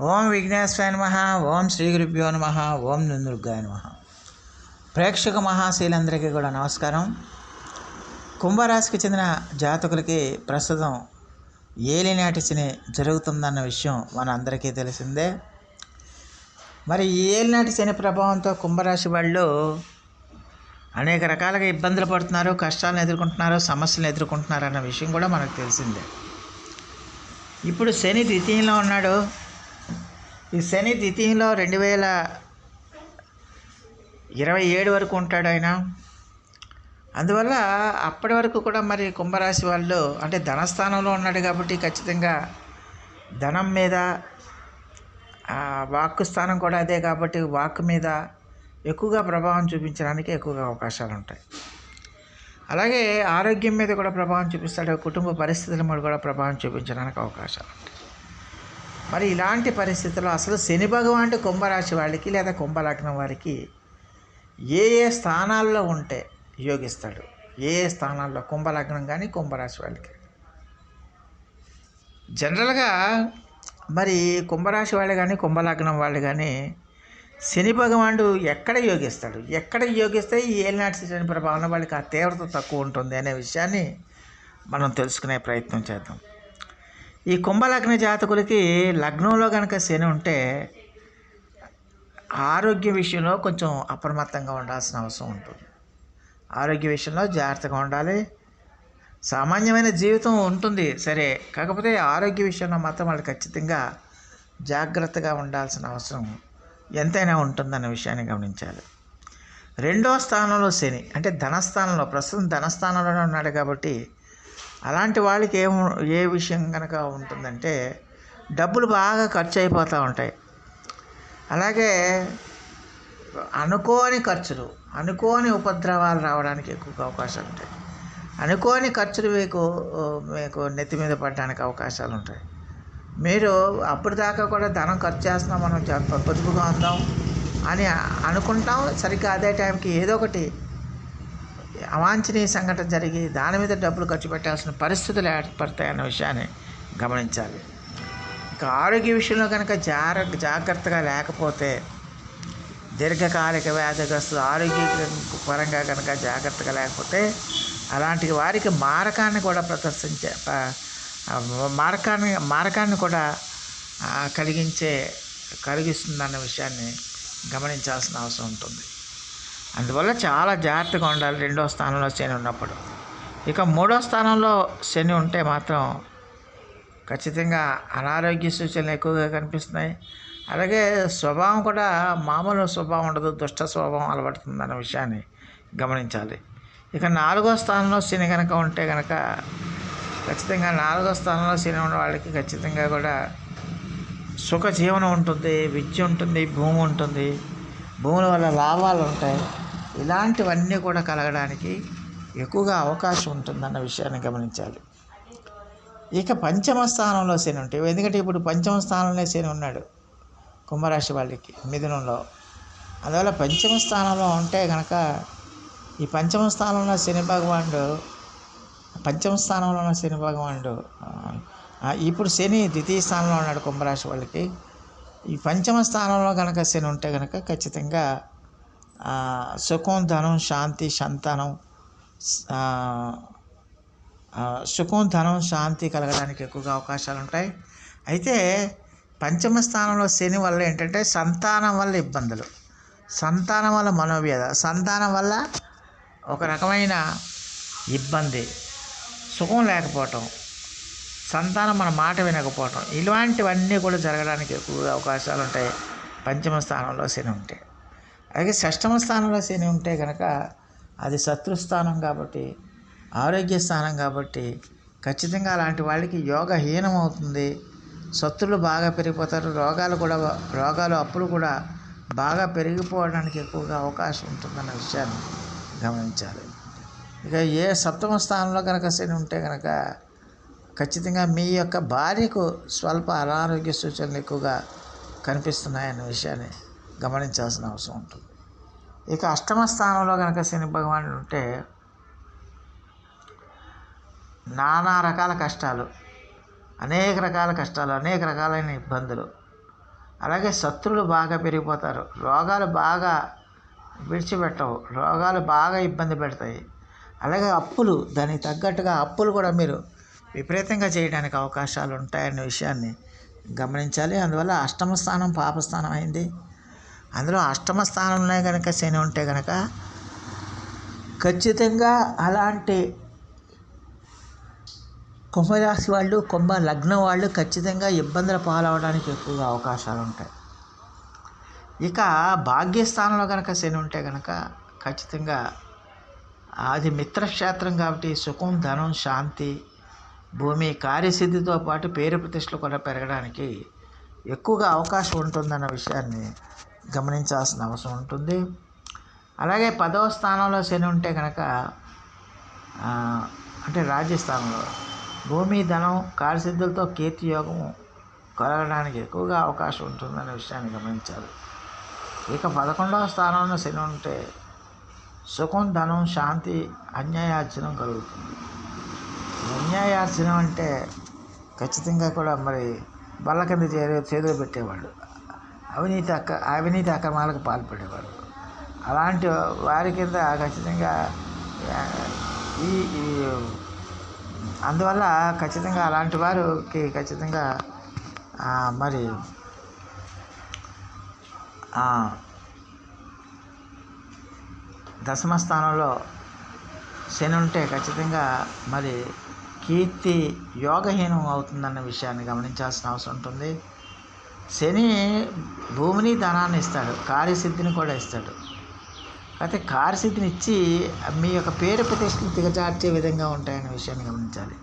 ఓం విఘ్నేశ్వరాయ నమ ఓం శ్రీ గురుభ్యో నమ ఓం నందుర్గాయ నమ. ప్రేక్షక మహాశీలందరికీ కూడా నమస్కారం. కుంభరాశికి చెందిన జాతకులకి ప్రస్తుతం ఏలినాటి శని జరుగుతుందన్న విషయం మన అందరికీ తెలిసిందే. మరి ఏలినాటి శని ప్రభావంతో కుంభరాశి వాళ్ళు అనేక రకాలుగా ఇబ్బందులు పడుతున్నారు కష్టాలను ఎదుర్కొంటున్నారు సమస్యలను ఎదుర్కొంటున్నారు అన్న విషయం కూడా మనకు తెలిసిందే. ఇప్పుడు శని ద్వితీయంలో ఉన్నాడు. ఈ శని ద్వితీయంలో రెండు వేల ఇరవై ఏడు వరకు ఉంటాడు ఆయన. అందువల్ల అప్పటి వరకు కూడా మరి కుంభరాశి వాళ్ళు అంటే ధనస్థానంలో ఉన్నాడు కాబట్టి ఖచ్చితంగా ధనం మీద వాక్కు స్థానం కూడా అదే కాబట్టి వాక్ మీద ఎక్కువగా ప్రభావం చూపించడానికి ఎక్కువగా అవకాశాలు ఉంటాయి. అలాగే ఆరోగ్యం మీద కూడా ప్రభావం చూపిస్తాడు కుటుంబ పరిస్థితుల మీద కూడా ప్రభావం చూపించడానికి అవకాశాలు ఉంటాయి. మరి ఇలాంటి పరిస్థితుల్లో అసలు శని భగవానుడు కుంభరాశి వాళ్ళకి లేదా కుంభలగ్నం వారికి ఏ ఏ స్థానాల్లో ఉంటే యోగిస్తాడు? ఏ ఏ స్థానాల్లో? కుంభలగ్నం కానీ కుంభరాశి వాళ్ళకి. జనరల్గా మరి కుంభరాశి వాళ్ళు కానీ కుంభలగ్నం వాళ్ళు కానీ శని భగవానుడు ఎక్కడ యోగిస్తాడు? ఎక్కడ యోగిస్తే ఈ ఏలినాటి శని ప్రభావం వాళ్ళకి ఆ తీవ్రత తక్కువ ఉంటుంది అనే విషయాన్ని మనం తెలుసుకునే ప్రయత్నం చేద్దాం. ఈ కుంభలగ్న జాతకులకి లగ్నంలో కనుక శని ఉంటే ఆరోగ్య విషయంలో కొంచెం అప్రమత్తంగా ఉండాల్సిన అవసరం ఉంటుంది. ఆరోగ్య విషయంలో జాగ్రత్తగా ఉండాలి. సామాన్యమైన జీవితం ఉంటుంది సరే. కాకపోతే ఆరోగ్య విషయంలో మాత్రం వాళ్ళు ఖచ్చితంగా జాగ్రత్తగా ఉండాల్సిన అవసరం ఎంతైనా ఉంటుందన్న విషయాన్ని గమనించాలి. రెండో స్థానంలో శని అంటే ధనస్థానంలో ప్రస్తుతం ధనస్థానంలోనే ఉన్నాడు కాబట్టి అలాంటి వాళ్ళకి ఏం ఏ విషయం కనుక ఉంటుందంటే డబ్బులు బాగా ఖర్చు అయిపోతూ ఉంటాయి. అలాగే అనుకోని ఖర్చులు అనుకోని ఉపద్రవాలు రావడానికి ఎక్కువగా అవకాశాలు ఉంటాయి. అనుకోని ఖర్చులు మీకు మీకు నెత్తి మీద పడడానికి అవకాశాలు ఉంటాయి. మీరు అప్పటిదాకా కూడా ధనం ఖర్చు చేస్తున్నాం మనం పొదుపుగా ఉందాం అని అనుకుంటాం. సరిగ్గా అదే టైంకి ఏదో ఒకటి అవాంఛనీయ సంఘటన జరిగి దాని మీద డబ్బులు ఖర్చు పెట్టాల్సిన పరిస్థితులు ఏర్పడతాయన్న విషయాన్ని గమనించాలి. ఇక ఆరోగ్య విషయంలో కనుక జార జాగ్రత్తగా లేకపోతే దీర్ఘకాలిక వ్యాధిగ్రస్తులు ఆరోగ్య పరంగా కనుక జాగ్రత్తగా లేకపోతే అలాంటి వారికి మారకాన్ని కూడా ప్రదర్శించే మారకాన్ని మారకాన్ని కూడా కలిగించే కలిగిస్తుందన్న విషయాన్ని గమనించాల్సిన అవసరం ఉంటుంది. అందువల్ల చాలా జాగ్రత్తగా ఉండాలి రెండో స్థానంలో శని ఉన్నప్పుడు. ఇక మూడో స్థానంలో శని ఉంటే మాత్రం ఖచ్చితంగా అనారోగ్య సూచనలు ఎక్కువగా కనిపిస్తున్నాయి. అలాగే స్వభావం కూడా మామూలు స్వభావం ఉండదు దుష్ట స్వభావం అలవడుతుందన్న విషయాన్ని గమనించాలి. ఇక నాలుగో స్థానంలో శని కనుక ఉంటే కనుక ఖచ్చితంగా నాలుగో స్థానంలో శని ఉన్న వాళ్ళకి ఖచ్చితంగా కూడా సుఖ జీవనం ఉంటుంది విద్య ఉంటుంది భూమి ఉంటుంది. భూముల వల్ల లాభాలు ఉంటాయి. ఇలాంటివన్నీ కూడా కలగడానికి ఎక్కువగా అవకాశం ఉంటుందన్న విషయాన్ని గమనించాలి. ఇక పంచమ స్థానంలో శని ఉంటే ఎందుకంటే ఇప్పుడు పంచమ స్థానంలో శని ఉన్నాడు కుంభరాశి వాళ్ళకి మిథునంలో. అందువల్ల పంచమ స్థానంలో ఉంటే కనుక ఈ పంచమ స్థానంలో శని భగవానుడు పంచమ స్థానంలో ఉన్న శని భగవానుడు ఇప్పుడు శని ద్వితీయ స్థానంలో ఉన్నాడు కుంభరాశి వాళ్ళకి. ఈ పంచమ స్థానంలో కనుక శని ఉంటే కనుక ఖచ్చితంగా సుఖం ధనం శాంతి సంతానం సుఖం ధనం శాంతి కలగడానికి ఎక్కువగా అవకాశాలు ఉంటాయి. అయితే పంచమ స్థానంలో శని వల్ల ఏంటంటే సంతానం వల్ల ఇబ్బందులు. సంతానం వల్ల మనోవ్యధ. సంతానం వల్ల ఒక రకమైన ఇబ్బంది. సుఖం లేకపోవటం. సంతానం మన మాట వినకపోవటం. ఇలాంటివన్నీ కూడా జరగడానికి ఎక్కువగా అవకాశాలు ఉంటాయి. పంచమ స్థానంలో శని ఉంటే. అలాగే షష్టమ స్థానంలో శని ఉంటే కనుక అది శత్రుస్థానం కాబట్టి ఆరోగ్య స్థానం కాబట్టి ఖచ్చితంగా అలాంటి వాళ్ళకి యోగహీనం అవుతుంది శత్రులు బాగా పెరిగిపోతారు. రోగాలు కూడా రోగాలు అప్పులు కూడా బాగా పెరిగిపోవడానికి ఎక్కువగా అవకాశం ఉంటుందన్న విషయాన్ని గమనించాలి. ఇక ఏ సప్తమ స్థానంలో కనుక శని ఉంటే కనుక ఖచ్చితంగా మీ యొక్క భార్యకు స్వల్ప అనారోగ్య సూచనలు ఎక్కువగా కనిపిస్తున్నాయన్న విషయాన్ని గమనించాల్సిన అవసరం ఉంటుంది. ఇక అష్టమ స్థానంలో కనుక శని భగవానుడు ఉంటే నానా రకాల కష్టాలు అనేక రకాల కష్టాలు అనేక రకాలైన ఇబ్బందులు. అలాగే శత్రువులు బాగా పెరిగిపోతారు. రోగాలు బాగా విడిచిపెట్టవు. రోగాలు బాగా ఇబ్బంది పెడతాయి. అలాగే అప్పులు దానికి తగ్గట్టుగా అప్పులు కూడా మీరు విపరీతంగా చేయడానికి అవకాశాలు ఉంటాయనే విషయాన్ని గమనించాలి. అందువల్ల అష్టమ స్థానం పాపస్థానం అయింది. అందులో అష్టమ స్థానంలో కనుక శని ఉంటే కనుక ఖచ్చితంగా అలాంటి కుంభరాశి వాళ్ళు కుంభ లగ్నం వాళ్ళు ఖచ్చితంగా ఇబ్బందుల పాలవడానికి ఎక్కువగా అవకాశాలు ఉంటాయి. ఇక భాగ్యస్థానంలో కనుక శని ఉంటే కనుక ఖచ్చితంగా అది మిత్రక్షేత్రం కాబట్టి సుఖం ధనం శాంతి భూమి కార్యసిద్ధితో పాటు పేరు ప్రతిష్టలు కూడా పెరగడానికి ఎక్కువగా అవకాశం ఉంటుందన్న విషయాన్ని గమనించాల్సిన అవసరం ఉంటుంది. అలాగే పదవ స్థానంలో శని ఉంటే కనుక అంటే రాజ్యస్థానంలో భూమి ధనం కార్యసిద్ధులతో కీర్తి యోగం కలగడానికి ఎక్కువగా అవకాశం ఉంటుందనే విషయాన్ని గమనించాలి. ఇక పదకొండవ స్థానంలో శని ఉంటే సుఖం ధనం శాంతి అన్యాయార్జనం కలుగుతుంది. అన్యాయార్జనం అంటే ఖచ్చితంగా కూడా మరి బల్ల కింద చేరే చేతులు పెట్టేవాళ్ళు అవినీతి అక్క అవినీతి అక్రమాలకు పాల్పడేవారు అలాంటి వారి కింద ఖచ్చితంగా ఈ అందువల్ల ఖచ్చితంగా అలాంటి వారికి ఖచ్చితంగా మరి దశమ స్థానంలో శని ఉంటే ఖచ్చితంగా మరి కీర్తి యోగహీనం అవుతుందన్న విషయాన్ని గమనించాల్సిన అవసరం ఉంటుంది. శని భూమిని ధనాన్ని ఇస్తాడు కార్యసిద్ధిని కూడా ఇస్తాడు. అయితే కార్యసిద్ధిని ఇచ్చి మీ యొక్క పేరు ప్రతిష్టలు దిగజార్చే విధంగా ఉంటాయనే విషయాన్ని గమనించాలి.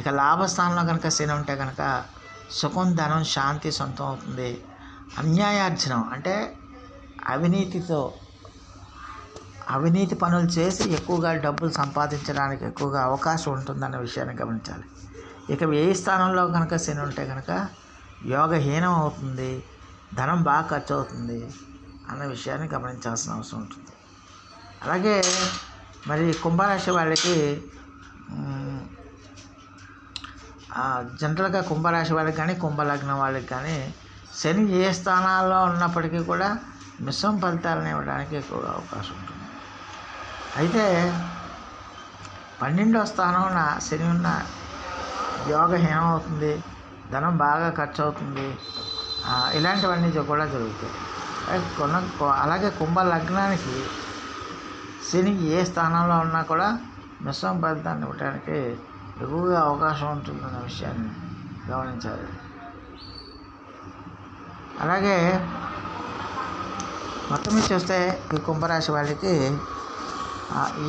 ఇక లాభస్థానంలో కనుక శని ఉంటే కనుక సుఖం ధనం శాంతి సొంతం అవుతుంది. అన్యాయార్జనం అంటే అవినీతితో అవినీతి పనులు చేసి ఎక్కువగా డబ్బులు సంపాదించడానికి ఎక్కువగా అవకాశం ఉంటుందన్న విషయాన్ని గమనించాలి. ఇక ఏ స్థానంలో కనుక శని ఉంటే కనుక యోగహీనం అవుతుంది ధనం బాగా ఖర్చు అవుతుంది అన్న విషయాన్ని గమనించాల్సిన అవసరం ఉంటుంది. అలాగే మరి కుంభరాశి వాళ్ళకి జనరల్గా కుంభరాశి వాళ్ళకి కానీ కుంభలగ్నం వాళ్ళకి కానీ శని ఏ స్థానాల్లో ఉన్నప్పటికీ కూడా మిశ్రమ ఫలితాలను ఇవ్వడానికి ఎక్కువగా అవకాశం ఉంటుంది. అయితే పన్నెండో స్థానంలో శని ఉన్న యోగహీనం అవుతుంది ధనం బాగా ఖర్చు అవుతుంది ఇలాంటివన్నీ కూడా జరుగుతాయి. కొన్న కొన అలాగే కుంభ లగ్నానికి శని ఏ స్థానంలో ఉన్నా కూడా మిశ్రమ ఫలితాన్ని ఇవ్వడానికి ఎక్కువగా అవకాశం ఉంటుందన్న విషయాన్ని గమనించాలి. అలాగే మొత్తం మీద చూస్తే ఈ కుంభరాశి వాళ్ళకి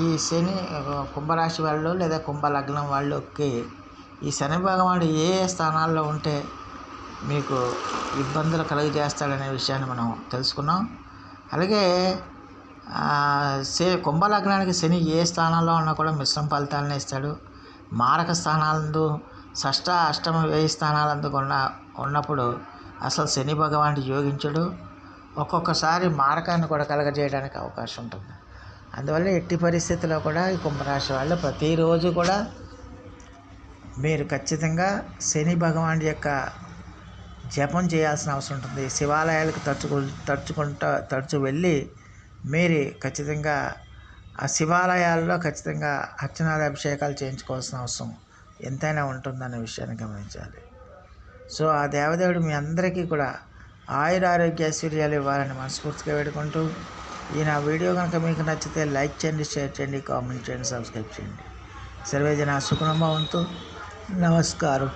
ఈ శని కుంభరాశి వాళ్ళు లేదా కుంభ లగ్నం వాళ్ళకి ఈ శని భగవానుడు ఏ ఏ స్థానాల్లో ఉంటే మీకు ఇబ్బందులు కలుగజేస్తాడనే విషయాన్ని మనం తెలుసుకున్నాం. అలాగే ఆ, కుంభలగ్నానికి కుంభ లగ్నానికి శని ఏ స్థానాల్లో ఉన్నా కూడా మిశ్రమ ఫలితాలను ఇస్తాడు. మారక స్థానాలందు షష్ట అష్టమ వ్యయ స్థానాలందు ఉన్న ఉన్నప్పుడు అసలు శని భగవానుడు యోగించడు. ఒక్కొక్కసారి మారకాన్ని కూడా కలగజేయడానికి అవకాశం ఉంటుంది. అందువల్ల ఎట్టి పరిస్థితుల్లో కూడా ఈ కుంభరాశి వాళ్ళు ప్రతిరోజు కూడా మీరు ఖచ్చితంగా శని భగవానుడి యొక్క జపం చేయాల్సిన అవసరం ఉంటుంది. శివాలయాలకు తరచుకు తరచుకుంటా తరచు వెళ్ళి మీరు ఖచ్చితంగా ఆ శివాలయాల్లో ఖచ్చితంగా అర్చనాది అభిషేకాలు చేయించుకోవాల్సిన అవసరం ఎంతైనా ఉంటుందనే విషయాన్ని గమనించాలి. సో ఆ దేవదేవుడు మీ అందరికీ కూడా ఆయుర ఆరోగ్య ఐశ్వర్యాలు ఇవ్వాలని మనస్ఫూర్తిగా వేడుకుంటూ ఈ నా వీడియో కనుక మీకు నచ్చితే లైక్ చేయండి షేర్ చేయండి కామెంట్ చేయండి సబ్స్క్రైబ్ చేయండి. సర్వేజన ఉంటూ నమస్కారం